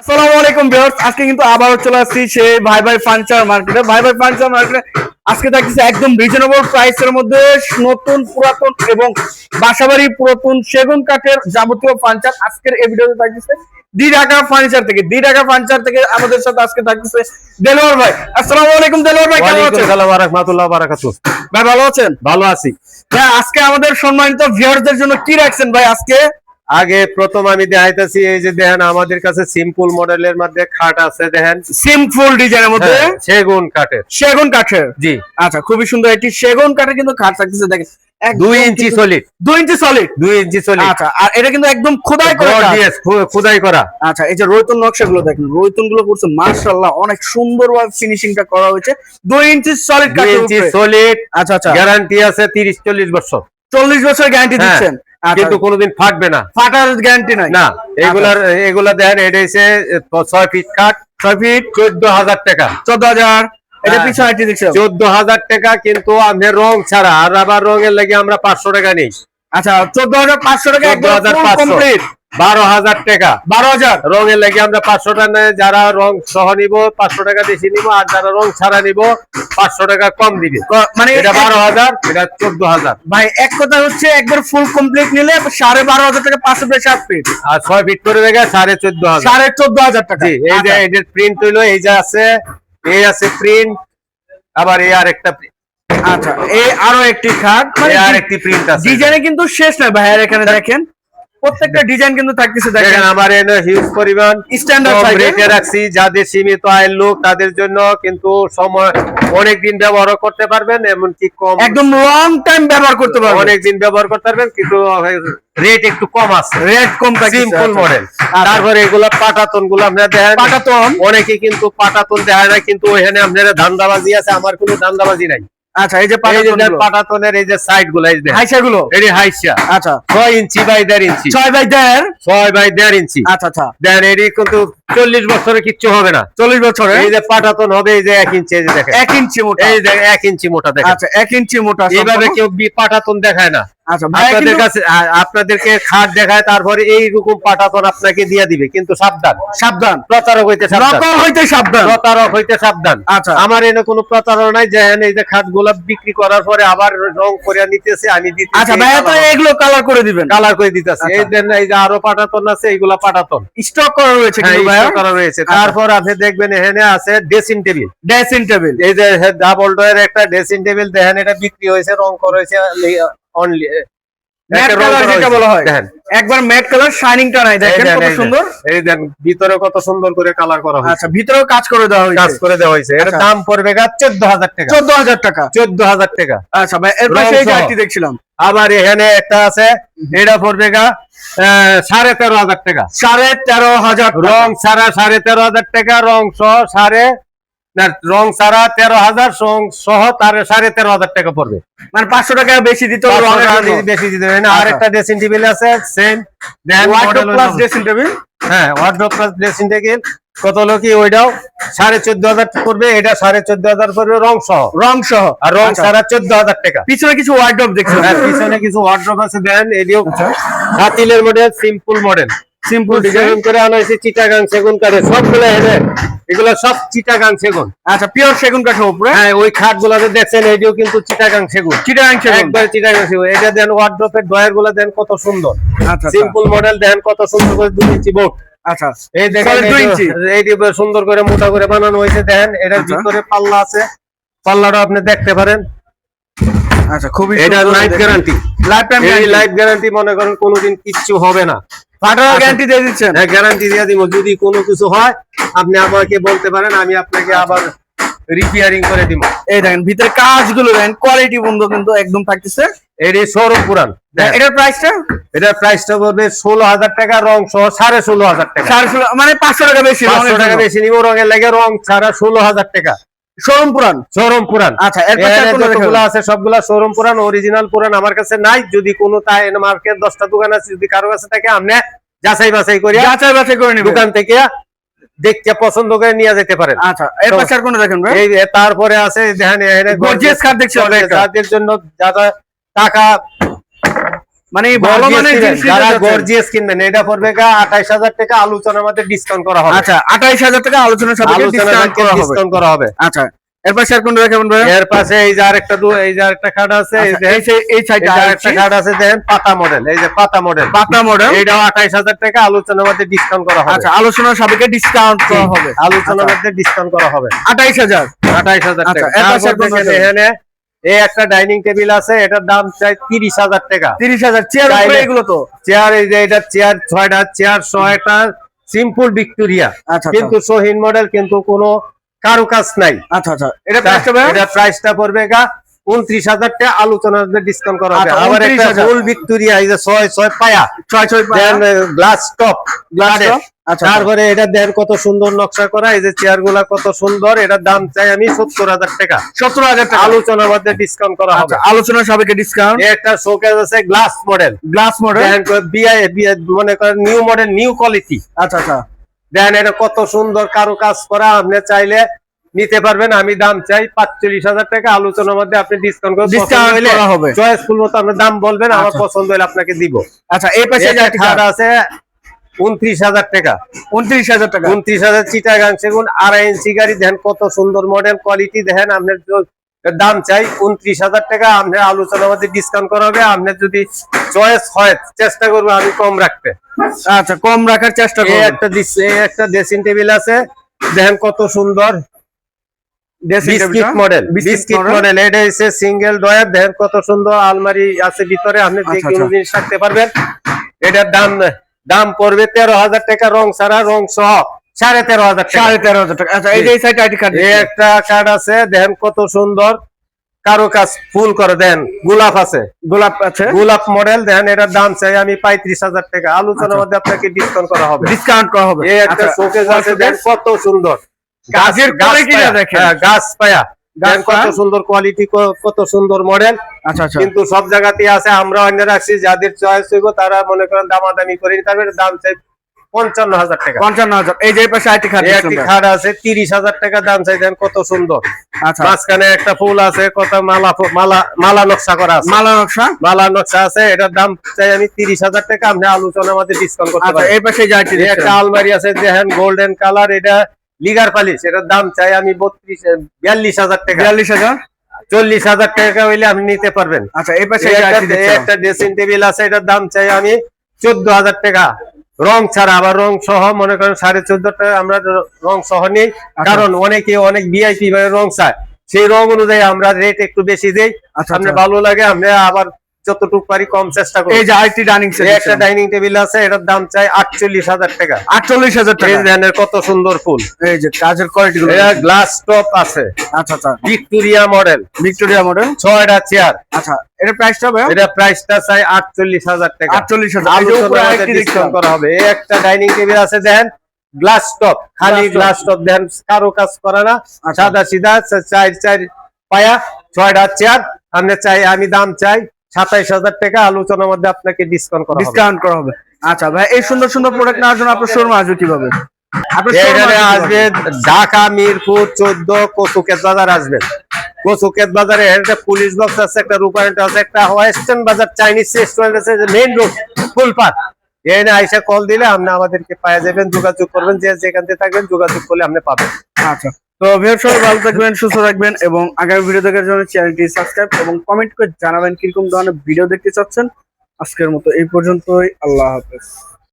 আসসালামু আলাইকুম ভিউয়ার্স আজকে কিন্তু আবারও চলে আসছি সেই ভাই ভাই ফার্নিচার মার্কেটে। ভাই ভাই ফার্নিচার মার্কেটে আজকে একদম রিজনেবল প্রাইসের মধ্যে নতুন পুরাতন এবং বাসাবাড়ি পুরাতন সেগুন কাঠের যাবতীয় ফার্নিচার আজকের এই ভিডিওতে থাকতেছে দি ঢাকা ফার্নিচার থেকে। দি ঢাকা ফার্নিচার থেকে আমাদের সাথে আজকে থাকতেছে দেলোয়ার ভাই। আসসালামু আলাইকুম দেলোয়ার ভাই কেমন আছেন? রাহমাতুল্লাহি বারাকাতুহু। ভাই ভালো আছেন? ভালো আছি। হ্যাঁ আজকে আমাদের সম্মানিত ভিউয়ারদের জন্য কি রাখছেন ভাই আজকে? আগে প্রথম আমি দেখাইতেছি এই যে দেখেন আমাদের কাছে সিম্পল মডেলের মধ্যে খাট আছে দেখেন। সিম্পল ডিজাইনের মধ্যে? হ্যাঁ, সেগুন কাঠের। সেগুন কাঠের? জি। আচ্ছা খুবই সুন্দর একটি সেগুন কাঠের কিন্তু খাট থাকতেছে দেখেন। দুই ইঞ্চি সলিড দুই ইঞ্চি সলিড দুই ইঞ্চি সলিড আচ্ছা আর এটা কিন্তু একদম খোদাই করা খুদাই করা। আচ্ছা এই যে রৈতন নকশাগুলো দেখেন রৈতনগুলো করছে মার্শাল্লাহ অনেক সুন্দর ভাবে ফিনিশিংটা করা হয়েছে। দুই ইঞ্চি সলিড দুই ইঞ্চি সলিড আচ্ছা আচ্ছা। গ্যারান্টি আছে তিরিশ চল্লিশ বছর। চল্লিশ বছর গ্যারান্টি দিচ্ছেন। কিন্তু কোনোদিন ফাটবে না। ফাটার গ্যারান্টি নাই। না এগুলার এগুলা দেখেন এটা হচ্ছে ছয় ফিট কাঠ ছয় ফিট চোদ্দ হাজার টাকা। চোদ্দ হাজার। এটা হ্যাঁ। পিছনে চোদ্দ হাজার টাকা কিন্তু আমাদের রং ছাড়া আর আবার রঙের লাগে আমরা পাঁচশো টাকা নিই। আচ্ছা চোদ্দ হাজার পাঁচশো টাকা চোদ্দ হাজার পাঁচশো। বারো হাজার টাকা। বারো হাজার? রঙের লাগে আমরা পাঁচশো টাকা নেয় যারা রং সহ নিব পাঁচশো টাকা বেশি নিব আর যারা রং ছাড়া নিব পাঁচশো টাকা কম দিবে। মানে এটা বারো হাজার এটা চোদ্দ হাজার। ভাই এক কথা হচ্ছে একবার ফুল কমপ্লিট নিলে সাড়ে বারো হাজার টাকা পাঁচশো টাকা সাত ফিট আর ছয় ফিট করে দেখে সাড়ে চোদ্দ হাজার। সাড়ে চোদ্দ হাজার টাকা। এই যে আচ্ছা। এদের প্রিন্ট হইল এই যে আছে এই আছে প্রিন্ট আবার এই আর একটা print, আচ্ছা এই আরও একটি খাট মানে এই আর একটি প্রিন্ট আছে। ডিজাইনে কিন্তু শেষ নয় ভাইয়ার এখানে দেখেন। প্রত্যেকটা ডিজাইন কিন্তু থাকতেছে দেখেন। আমার এনে হিউজ পরিমাণ স্ট্যান্ডার্ড সাইজে রাখছি যাদের সীমিত আয়ের লোক তাদের জন্য কিন্তু সময় অনেক দিন ব্যবহার করতে পারবেন এমনকি কম একদম লং টাইম ব্যবহার করতে পারবেন। অনেক দিন ব্যবহার করতে পারবেন কিন্তু রেট একটু কম আছে। রেট কম থাকে সিম্পল মডেল তারপরে এগুলা পাটাতনগুলো আপনারা দেখেন পাটাতন? অনেকে কিন্তু পাটাতন দেখায় না কিন্তু ওখানে আপনারা ধান্দাবাজি আছে আমার কোনো ধান্দাবাজি নাই। আচ্ছা এই যে পাটাতনের এই যে সাইডগুলো এই যে হাইসা গুলো এই হাইসা। আচ্ছা। ছয় ইঞ্চি বাই দেড় ইঞ্চি। ছয় বাই দেড়? ছয় বাই দেড় ইঞ্চি। আচ্ছা আচ্ছা। দেন এটি কিন্তু চল্লিশ বছরে কিচ্ছু হবে না। চল্লিশ বছরে? এই যে পাটাতন হবে এই যে এক ইঞ্চি এই যে দেখেন। এক ইঞ্চি মোটা। এই যে এক ইঞ্চি মোটা দেখেন। আচ্ছা এক ইঞ্চি মোটা এইভাবে কেউ পাটাতন দেখায় না। আপনাদের কাছে আপনাদেরকে খাট দেখায় তারপরে এইরকম পাটাতন আপনাকে দিয়ে দিবে। কিন্তু সাবধান। সাবধান। প্রতারক হইতে সাবধান। হইতে সাবধান। প্রতারক হইতে সাবধান। আচ্ছা। আমার এনে কোনো প্রতারণা নাই যে এই যে খাটগুলা বিক্রি করার পরে আবার রং করে নিতেছে আমি দিতেছি আচ্ছা ভাইয়া তো এগুলো কালার করে দিবেন। কালার করে দিতেছে। আচ্ছা। এই দেন এই যে আরও পাটাতন আছে এইগুলা পাটাতন স্টক করা রয়েছে হ্যাঁ, কিন্তু ভাইয়া। করা রয়েছে। আচ্ছা। তারপর আপনি দেখবেন এখানে আছে ড্রেসিং টেবিল ড্রেসিং টেবিল এই যে ডাবল ডোয়ের একটা ড্রেসিং টেবিল দেখেন এটা বিক্রি হয়েছে রং করা হয়েছে অনলি ম্যাট কালার যেটা বলা হয়। একবার ম্যাট কালার শাইনিংটা নাই। দেখেন কত সুন্দর। এই দেন ভিতরে কত সুন্দর করে কালার করা হয়েছে। আচ্ছা ভিতরেও কাজ করে দেওয়া কাজ করে দেওয়া হয়েছে। এর আচ্ছা। দাম পড়বে গা চোদ্দ হাজার টাকা। আচ্ছা ভাই এর পাশে এই যে দেখছিলাম। আবার এখানে একটা আছে। এটা পড়বে গা সাড়ে তেরো হাজার টাকা। সাড়ে তেরো হাজার রং ছাড়া সাড়ে তেরো হাজার টাকা রং সহ সাড়ে না রং ছাড়া তেরো হাজার সহ তার সাড়ে তেরো হাজার টাকা পড়বে মানে পাঁচশো টাকা বেশি দিতে। বেশি দিতে হবে না আচ্ছা। আরেকটা ড্রেসিং টেবিল আছে সেম dressing table। হ্যাঁ ওয়ার্ড্রোপ প্লাস ড্রেসিং টেবিল কত হলো কি ওইটাও সাড়ে চোদ্দ হাজার পড়বে এটা সাড়ে চোদ্দ হাজার পড়বে রং সহ রং সহ আর রং আচ্ছা। ছাড়া চোদ্দ হাজার টাকা পিছনে কিছু ওয়ার্ডরোব দেখছিলাম পিছনে কিছু ওয়ার্ড্রোপ আছে দেন এদিও আচ্ছা। হাতিলের model simple model simple design করে আনা হয়েছে চিটাগাং সেগুন কাঠের সবগুলো এনে এগুলো সব চিটাগাং সেগুন। আচ্ছা পিওর সেগুন কাঠের উপরে? হ্যাঁ ওই খাট গুলাতে দেখছেন এটিও কিন্তু চিটাগাং সেগুন। চিটাগাং সেগুন। একবার চিটাগাং সেগুন। এটা দেন ওয়ার্ড্রোপের ডয়ারগুলো দেন কত সুন্দর। আচ্ছা আচ্ছা। সিম্পল মডেল দেন কত সুন্দর করে দুই ইঞ্চি বোর্ড আচ্ছা এই দেখেন। এইটি সুন্দর করে মোটা করে বানানো হয়েছে দেখেন এটার আচ্ছা। ভিতরে পাল্লা আছে। পাল্লাটা আপনি দেখতে পারেন। আচ্ছা খুবই এটা লাইফ গ্যারান্টি লাইফ টাইম এই লাইফ গ্যারান্টি মনে করেন কোনোদিন কিচ্ছু হবে না। ফাটার গ্যারান্টি দিয়ে দিচ্ছেন। হ্যাঁ গ্যারান্টি দিয়ে দিব। যদি কোনো কিছু হয় আপনি আমাকে বলতে পারেন আমি আপনাকে আবার রিপেয়ারিং করে দিব। এই দেখেন ভিতরে কাজগুলো দেখেন কোয়ালিটি বন্ধ কিন্তু একদম থাকতেছে। এটি সৌরভ পুরান। দেখেন, এটার প্রাইসটা এটার প্রাইসটা পড়বে ষোলো হাজার টাকা রং সহ সাড়ে ষোলো হাজার টাকা। সাড়ে ষোলো মানে পাঁচশো টাকা বেশি পাঁচশো টাকা বেশি নিব রঙের লাগে রং ছাড়া ষোলো হাজার টাকা। শোরুম পুরান? শোরুম পুরান। আচ্ছা এর পাশে আর এখানে কোনো যতগুলো আছে সবগুলা শোরুম পুরান অরিজিনাল পুরান আমার কাছে নাই। যদি কোনো তাই মার্কেট দশটা দোকান আছে যদি কারও কাছে থাকে আপনি যাচাই বাছাই করিয়া যাচাই বাছাই করে দোকান থেকে দেখতে পছন্দ করে নিয়ে যেতে পারেন। আচ্ছা এর পাশে আর কোনো দেখেন ভাই। তারপরে আছে দেখেন গর্জিয়াস কাঠ দেখছি চলে, যাদের জন্য যারা টাকা মানে ভালো Gorgeous মানের কিনবেন, জিনিস নিতে যারা গর্জিয়াস কিনবেন এটা পড়বে গা আঠাইশ হাজার টাকা আলোচনার মধ্যে ডিসকাউন্ট করা হবে। আচ্ছা আঠাইশ হাজার টাকা আলোচনা সাপেক্ষে ডিসকাউন্ট করা হবে। ডিসকাউন্ট করা হবে। আচ্ছা এরপর শেয়ার কোনটা দেখাবেন ভাই এর পাশে এই যে আরেকটা দু এই যে আরেকটা খাট আছে এই আচ্ছা, যে এই যে- এই এই সাইডে আরেকটা খাট আছে দেখেন পাতা মডেল এই যে পাতা মডেল পাতা মডেল টাকা আলোচনার মধ্যে ডিসকাউন্ট করা হবে। আচ্ছা আলোচনা সাপেক্ষে ডিসকাউন্ট করা হবে। আলোচনার মধ্যে ডিসকাউন্ট করা হবে। আচ্ছা, টাকা। এর পাশে? এখানে এই একটা ডাইনিং টেবিল আছে এটার দাম চাই তিরিশ হাজার টাকা। তিরিশ হাজার চেয়ার এগুলো তো? চেয়ার এই যে এটা চেয়ার ছয়টা চেয়ার ছয়টা সিম্পল ভিক্টোরিয়া। আচ্ছা কিন্তু সোহিন মডেল কিন্তু কোনো কারুকাজ নাই। আচ্ছা আচ্ছা। এটা প্রাইস টা এটা প্রাইসটা পড়বে গা উনত্রিশ হাজার টাকা আলোচনার ডিসকাউন্ট করা হবে। আচ্ছা, আবার একটা ফুল ভিক্টোরিয়া এই যে ছয় ছয় পায়া। ছয় ছয় গ্লাস টপ গ্লাস আচ্ছা তারপরে এটা দেন কত সুন্দর নকশা করা এই যে চেয়ারগুলা কত সুন্দর এটার দাম চাই আমি সত্তর হাজার টাকা। সত্তর হাজার টাকা। আলোচনার মধ্যে ডিসকাউন্ট করা হবে। আচ্ছা আলোচনা সাপেক্ষে ডিসকাউন্ট একটা শোকেস আছে গ্লাস মডেল গ্লাস মডেল বিআই মনে করেন নিউ মডেল নিউ কোয়ালিটি আচ্ছা আচ্ছা। দেন এটা কত সুন্দর কারও কাজ করা আপনি চাইলে নিতে পারবেন। আমি দাম চাই পাঁচচল্লিশ হাজার টাকা। আলোচনার মধ্যে আপনি ডিসকাউন্ট করে হবে। চয়েসফুল মতো আপনি দাম বলবেন আমার আচ্ছা। পছন্দ হলে আপনাকে দিব। আচ্ছা এই পাশে খাট আছে উনত্রিশ হাজার টাকা। উনত্রিশ হাজার টাকা। উনত্রিশ হাজার চিটাগাং সেগুন আড়াই ইঞ্চি গাড়ি দেখেন কত সুন্দর মডেল কোয়ালিটি দেখেন আপনার দাম চাই উনত্রিশ হাজার টাকা। আপনার আলোচনার মধ্যে ডিসকাউন্ট করা হবে। আপনার যদি চয়েস হয় চেষ্টা করব আমি কম রাখতে। আচ্ছা কম রাখার চেষ্টা একটা একটা ড্রেসিং টেবিল আছে। দেখেন কত সুন্দর। বিস্কিট মডেল বিস্কিট মডেল এটা হচ্ছে সিঙ্গেল ডয়ার দেখেন কত সুন্দর আলমারি আছে ভিতরে। আপনি যে আচ্ছা, কোনো আচ্ছা। জিনিস রাখতে পারবেন। এটার দাম দাম পড়বে তেরো হাজার টাকা। রং ছাড়া রং সহ সাড়ে তেরো হাজার সাড়ে তেরো হাজার টাকা। আচ্ছা এই যে সাইড আইটি কার্ড একটা কার্ড আছে। দেখেন কত সুন্দর। কারও কাজ ফুল করে দেন। গোলাপ আছে। গোলাপ আছে? গোলাপ মডেল দেন এটার দাম চাই আমি পঁয়ত্রিশ হাজার টাকা। আলোচনার মধ্যে আপনাকে ডিসকাউন্ট করা হবে। ডিসকাউন্ট করা হবে। এই একটা আচ্ছা, শোকেস আছে। দেন কত সুন্দর। গাছের দেখেন। হ্যাঁ, গাছ পায়া গাছ কত সুন্দর কোয়ালিটি কত সুন্দর মডেল আচ্ছা আচ্ছা। কিন্তু সব জায়গাতে আছে আমরা অন্য রাখছি যাদের চয়েস হইব তারা মনে করেন দামাদামি করে নিতে পারবে দাম চাই পঞ্চান্ন হাজার টাকা। পঞ্চান্ন হাজার। এই যে পাশে আইটি কার্ড একটি খাট আছে তিরিশ হাজার টাকা দাম চাই কত সুন্দর। আচ্ছা। মাঝখানে একটা ফুল আছে কত মালা মালা মালা নকশা করা আছে। মালা নকশা? মালা নকশা আছে এটার দাম চাই আমি তিরিশ হাজার টাকা আপনি আলোচনার মধ্যে ডিসকাউন্ট করতে পারেন। এই পাশে যে একটা আলমারি আছে দেখেন গোল্ডেন কালার এটা লিগার পালিশ এটার দাম চাই আমি বত্রিশ বিয়াল্লিশ হাজার টাকা। বিয়াল্লিশ হাজার? চল্লিশ হাজার টাকা হইলে আপনি নিতে পারবেন। আচ্ছা এই পাশে একটা ড্রেসিং টেবিল আছে এটার দাম চাই আমি চোদ্দ হাজার টাকা। রং ছাড়া আবার রং সহ মনে করেন সাড়ে চোদ্দ টাকা আমরা রং সহ নিই। আচ্ছা। কারণ অনেকে অনেক ভিআইপি রং চায়। সেই রং অনুযায়ী আমরা রেট একটু বেশি দেই। আচ্ছা, আপনার আচ্ছা। ভালো লাগে আমরা আবার যতটুকু পারি কম চেষ্টা করি এই যে আইটি ডাইনিং একটা ডাইনিং টেবিল আছে এটার দাম চাই আটচল্লিশ হাজার টাকা। আটচল্লিশ হাজার এই টাকা ধ্যানের কত সুন্দর ফুল। এই যে কাজের কোয়ালিটি গুলো এটা গ্লাস টপ আছে। আচ্ছা আচ্ছা। ভিক্টোরিয়া মডেল ভিক্টোরিয়া মডেল ছয়টা চেয়ার আচ্ছা এটা প্রাইসটা হবে? এটা প্রাইসটা চাই আটচল্লিশ হাজার টাকা। আটচল্লিশ হাজার। করা হবে। এই একটা ডাইনিং টেবিল আছে দেখেন গ্লাস টপ খালি গ্লাস টপ দেখেন কারও কাজ করা না। আচ্ছা। সাদা সিধা চার চার পায়া ছয়টা চেয়ার আপনি চাই আমি দাম চাই সাতাইশ হাজার টাকা আলোচনার মধ্যে আপনাকে ডিসকাউন্ট করা ডিসকাউন্ট করা হবে। আচ্ছা ভাই এই সুন্দর সুন্দর প্রোডাক্ট নেওয়ার জন্য আপনার শোরুম আসবে কীভাবে? আসবে ঢাকা মিরপুর চোদ্দ কচুকেত বাজার আসবেন কচুকেত বাজারে একটা পুলিশ বক্স আছে একটা রূপায়ণ আছে একটা ওয়েস্টার্ন বাজার চাইনিজ রেস্টুরেন্ট আছে মেইন রোড ফুলপাত এখানে আইসা কল দিলে আপনি আমাদেরকে পাওয়া যাবেন যোগাযোগ করবেন যে যেখান থেকে থাকবেন যোগাযোগ করলে আপনি পাবেন। আচ্ছা। তো ভিউয়ার সবাই ভালো থাকবেন, সুস্থ থাকবেন এবং আগামী ভিডিও দেখার জন্য চ্যানেলটি সাবস্ক্রাইব এবং কমেন্ট করে জানাবেন কীরকম ধরনের ভিডিও দেখতে চাচ্ছেন। আজকের মতো এই পর্যন্তই, আল্লাহ হাফেজ।